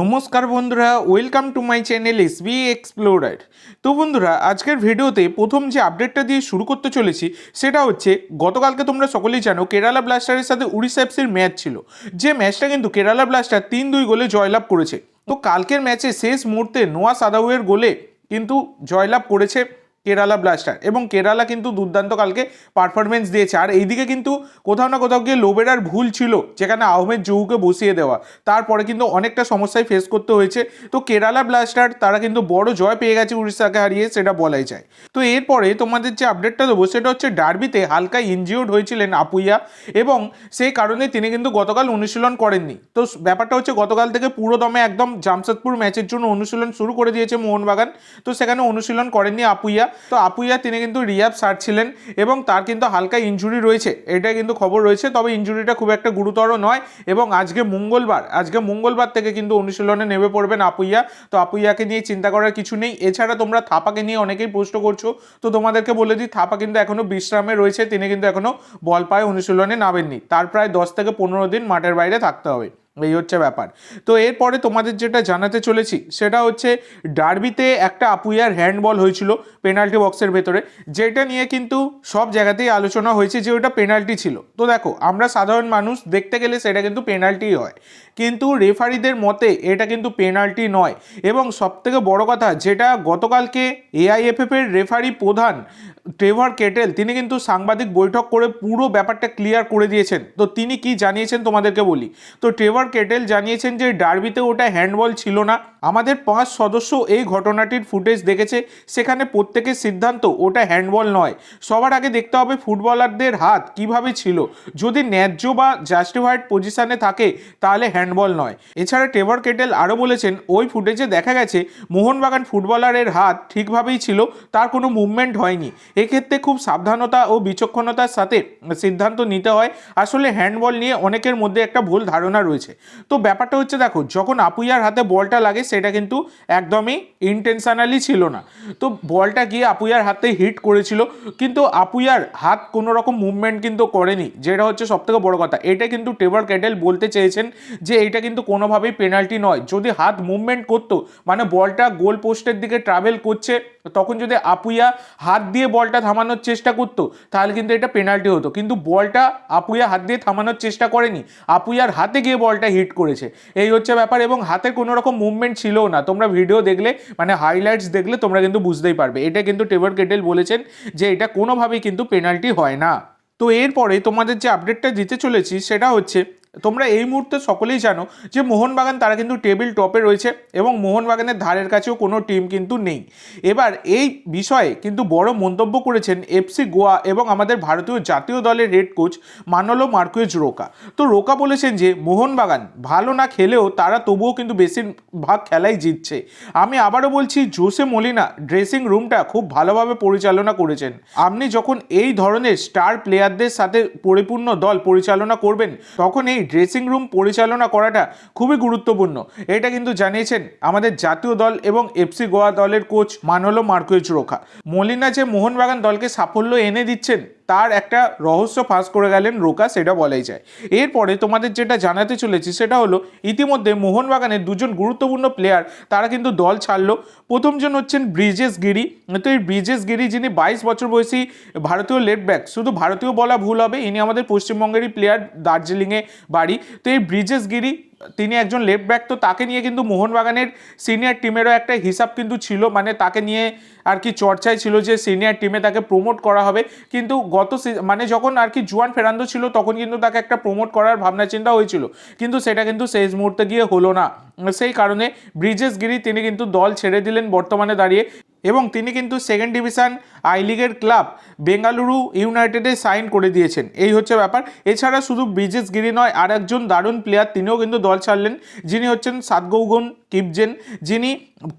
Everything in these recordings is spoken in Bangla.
নমস্কার বন্ধুরা welcome to my channel S B explorer তো বন্ধুরা, আজকের ভিডিওতে প্রথম যে আপডেটটা দিয়ে শুরু করতে চলেছি, সেটা হচ্ছে, গতকালকে তোমরা সকলেই জানো, কেরালা ব্লাস্টারের সাথে উড়িষ্যা এফসির ম্যাচ ছিল। যে ম্যাচটা কিন্তু কেরালা ব্লাস্টার তিন দুই গোলে জয়লাভ করেছে। তো কালকের ম্যাচে শেষ মুহূর্তে নোয়া সাদাউয়ের গোলে কিন্তু জয়লাভ করেছে। কেরালা ব্লাস্টার। এবং কেরালা কিন্তু দুর্দান্ত কালকে পারফরমেন্স দিয়েছে। আর এইদিকে কিন্তু কোথাও না কোথাও গিয়ে লোবেরার ভুল ছিল, যেখানে আহমেদ জহুকে বসিয়ে দেওয়া। তারপরে কিন্তু অনেকটা সমস্যায় ফেস করতে হয়েছে। তো কেরালা ব্লাস্টার, তারা কিন্তু বড় জয় পেয়ে গেছে উড়িষ্যাকে হারিয়ে, সেটা বলাই যায়। তো এরপরে তোমাদের যে আপডেটটা দেবো, সেটা হচ্ছে ডার্বিতে হালকা ইনজিওর্ড হয়েছিলেন আপুইয়া। এবং সেই কারণে তিনি কিন্তু গতকাল অনুশীলন করেননি। তো ব্যাপারটা হচ্ছে গতকাল থেকে পুরো দমে একদম জামশেদপুর ম্যাচের জন্য অনুশীলন শুরু করে দিয়েছে মোহনবাগান। তো সেখানে অনুশীলন করেননি আপুইয়া। তো আপুইয়া, তিনি কিন্তু রিয়াব সারছিলেন এবং তার কিন্তু হালকা ইনজুরি রয়েছে। এটা কিন্তু খবর রয়েছে, তবে ইঞ্জুরিটা খুব একটা গুরুতর নয় এবং আজকে মঙ্গলবার আজকে মঙ্গলবার থেকে কিন্তু অনুশীলনে নেমে পড়বেন আপুইয়া। তো আপুইয়াকে নিয়ে চিন্তা করার কিছু নেই। এছাড়া তোমরা থাপাকে নিয়ে অনেকেই প্রশ্ন করছ, তো তোমাদেরকে বলে দিই, থাপা কিন্তু এখনও বিশ্রামে রয়েছে, তিনি কিন্তু এখনও বল পায়ে অনুশীলনে নামেননি। তার প্রায় দশ থেকে পনেরো দিন মাঠের বাইরে থাকতে হবে। এই হচ্ছে ব্যাপার। তো এরপরে তোমাদের যেটা জানাতে চলেছি, সেটা হচ্ছে ডার্বিতে একটা আপুইয়ার হ্যান্ডবল হয়েছিল পেনাল্টি বক্সের ভেতরে, যেটা নিয়ে কিন্তু সব জায়গাতেই আলোচনা হয়েছে যে ওটা পেনাল্টি ছিল। তো দেখো, আমরা সাধারণ মানুষ দেখতে গেলে সেটা কিন্তু পেনাল্টি হয়, কিন্তু রেফারিদের মতে এটা কিন্তু পেনাল্টি নয়। এবং সবথেকে বড় কথা, যেটা গতকালকে এআইএফএফের রেফারি প্রধান ট্রেভার কেটেল, তিনি কিন্তু সাংবাদিক বৈঠক করে পুরো ব্যাপারটা ক্লিয়ার করে দিয়েছেন। তো তিনি কি জানিয়েছেন তোমাদেরকে বলি, তো ট্রেভার কেটেল জানিয়েছেন যে ডার্বিতে ওটা হ্যান্ডবল ছিল না। আমাদের পাঁচ সদস্য এই ঘটনাটির ফুটেজ দেখেছে। সেখানে প্রত্যেকের সিদ্ধান্ত ওটা হ্যান্ডবল নয়। সবার আগে দেখতে হবে ফুটবলারদের হাত কীভাবে ছিল। যদি ন্যায্য বা জাস্টিফাইড পজিশনে থাকে, তাহলে হ্যান্ডবল নয়। এছাড়া ট্রেভার কেটেল আরও বলেছেন, ওই ফুটেজে দেখা গেছে, মোহনবাগান ফুটবলারের হাত ঠিকভাবেই ছিল, তার কোনো মুভমেন্ট হয়নি। এক্ষেত্রে খুব সাবধানতা ও বিচক্ষণতার সাথে সিদ্ধান্ত নিতে হয়। আসলে হ্যান্ডবল নিয়ে অনেকের মধ্যে একটা ভুল ধারণা রয়েছে। তো ব্যাপারটা হচ্ছে, দেখো, যখন আপুইয়ার হাতে বলটা লাগে সেটা কিন্তু একদমই ইন্টেনশনালি ছিল না। তো বলটা গিয়ে আপুইয়ার হাতে হিট করেছিল, কিন্তু আপুইয়ার হাত কোনো রকম মুভমেন্ট কিন্তু করেনি, যেটা হচ্ছে সবথেকে বড় কথা। এটা কিন্তু টেবল ক্যাটেল বলতে চেয়েছেন যে এটা কিন্তু কোনোভাবেই পেনাল্টি নয়। যদি হাত মুভমেন্ট করতো মানে বলটা গোল পোস্টের দিকে ট্রাভেল করছে, তখন যদি আপুইয়া হাত দিয়ে বলটা থামানোর চেষ্টা করতো, তাহলে কিন্তু এটা পেনাল্টি হতো। কিন্তু বলটা আপুইয়া হাত দিয়ে থামানোর চেষ্টা করেনি, আপুইয়ার হাতে গিয়ে বলটা হিট করেছে। এই হচ্ছে ব্যাপার এবং হাতে কোনো রকম মুভমেন্ট ছিলও না। তোমরা ভিডিও দেখলে মানে হাইলাইটস দেখলে তোমরা কিন্তু বুঝতেই পারবে। এটা কিন্তু টেবর কেটেল বলেছেন যে এটা কোনোভাবেই কিন্তু পেনাল্টি হয় না। তো এরপরে তোমাদের যে আপডেটটা দিতে চলেছি, সেটা হচ্ছে তোমরা এই মুহূর্তে সকলেই জানো যে মোহনবাগান, তারা কিন্তু টেবিল টপে রয়েছে এবং মোহনবাগানের ধারের কাছেও কোনো টিম কিন্তু নেই। এবার এই বিষয়ে কিন্তু বড় মন্তব্য করেছেন এফসি গোয়া এবং আমাদের ভারতীয় জাতীয় দলের head coach Manolo Marquez Roca. তো রোকা বলেছেন যে, মোহনবাগান ভালো না খেলেও তারা তবুও কিন্তু বেশিরভাগ খেলাই জিতছে। আমি আবারও বলছি, জোসে মলিনা ড্রেসিং রুমটা খুব ভালোভাবে পরিচালনা করেছেন। আপনি যখন এই ধরনের স্টার প্লেয়ারদের সাথে পরিপূর্ণ দল পরিচালনা করবেন, তখন এই ড্রেসিং রুম পরিচালনা করাটা খুবই গুরুত্বপূর্ণ। এটা কিন্তু জানিয়েছেন আমাদের জাতীয় দল এবং এফসি গোয়া দলের কোচ মানলো মার্কুয়েজ রোখা। মলিনা যে মোহনবাগান দলকে সাফল্য এনে দিচ্ছেন তার একটা রহস্য ফাঁস করে গেলেন রোকা সেটা বলাই যায়। এরপরে তোমাদের যেটা জানাতে চলেছি সেটা হলো, ইতিমধ্যে মোহনবাগানের দুজন গুরুত্বপূর্ণ প্লেয়ার তারা কিন্তু দল ছাড়লো। প্রথমজন হচ্ছেন ব্রিজেস গিরি। তো এই ব্রিজেস গিরি, যিনি বাইশ বছর বয়সী ভারতীয় লেফট ব্যাক শুধু ভারতীয় বলা ভুল হবে, ইনি আমাদের পশ্চিমবঙ্গেরই প্লেয়ার দার্জিলিংয়ে বাড়ি। তো এই ব্রিজেস গিরি তিনি একজন লেফট ব্যাক তো তাকে নিয়ে কিন্তু মোহনবাগানের সিনিয়র টিমেরও একটা হিসাব কিন্তু ছিল। মানে তাকে নিয়ে আর কি চর্চায় ছিল যে সিনিয়র টিমে তাকে প্রমোট করা হবে। কিন্তু গত মানে যখন আর কি জুয়ান ফেরান্দো ছিল, তখন কিন্তু তাকে একটা প্রমোট করার ভাবনা চিন্তা হয়েছিল। কিন্তু সেটা কিন্তু শেষ মুহূর্তে গিয়ে হলো না। সেই কারণে ব্রিজেশ গিরি তিনি কিন্তু দল ছেড়ে দিলেন বর্তমানে দাঁড়িয়ে। এবং তিনি কিন্তু সেকেন্ড ডিভিশন আই লিগের ক্লাব বেঙ্গালুরু ইউনাইটেডে সাইন করে দিয়েছেন। এই হচ্ছে ব্যাপার। এছাড়া শুধু ব্রিজেস গিরি নয় আর একজন দারুণ প্লেয়ার তিনিও কিন্তু দল ছাড়লেন। যিনি হচ্ছেন সাতগৌগন কিপজেন যিনি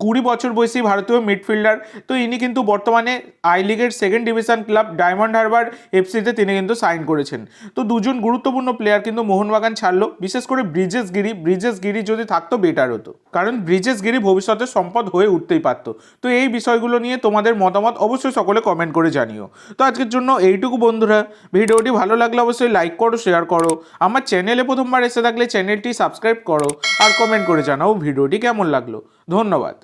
কুড়ি বছর বয়সী ভারতীয় মিডফিল্ডার। তো ইনি কিন্তু বর্তমানে আই লিগের second division club Diamond Harbour এফসিতে তিনি কিন্তু সাইন করেছেন। তো দুজন গুরুত্বপূর্ণ প্লেয়ার কিন্তু মোহনবাগান ছাড়লো, বিশেষ করে ব্রিজেস গিরি ব্রিজেস গিরি যদি থাকতো বেটার হতো। কারণ ব্রিজেস গিরি ভবিষ্যতে সম্পদ হয়ে উঠতেই পারতো। তো এই বিষয়গুলো নিয়ে তোমাদের মতামত অবশ্যই সকলে কমেন্ট করে জানিও। তো আজকের জন্য এইটুকু বন্ধুরা। ভিডিওটি ভালো লাগলে অবশ্যই লাইক করো শেয়ার করো। আমার চ্যানেলে প্রথমবার এসে থাকলে চ্যানেলটি সাবস্ক্রাইব করো আর কমেন্ট করে জানাও ভিডিওটি কেমন লাগল? ধন্যবাদ।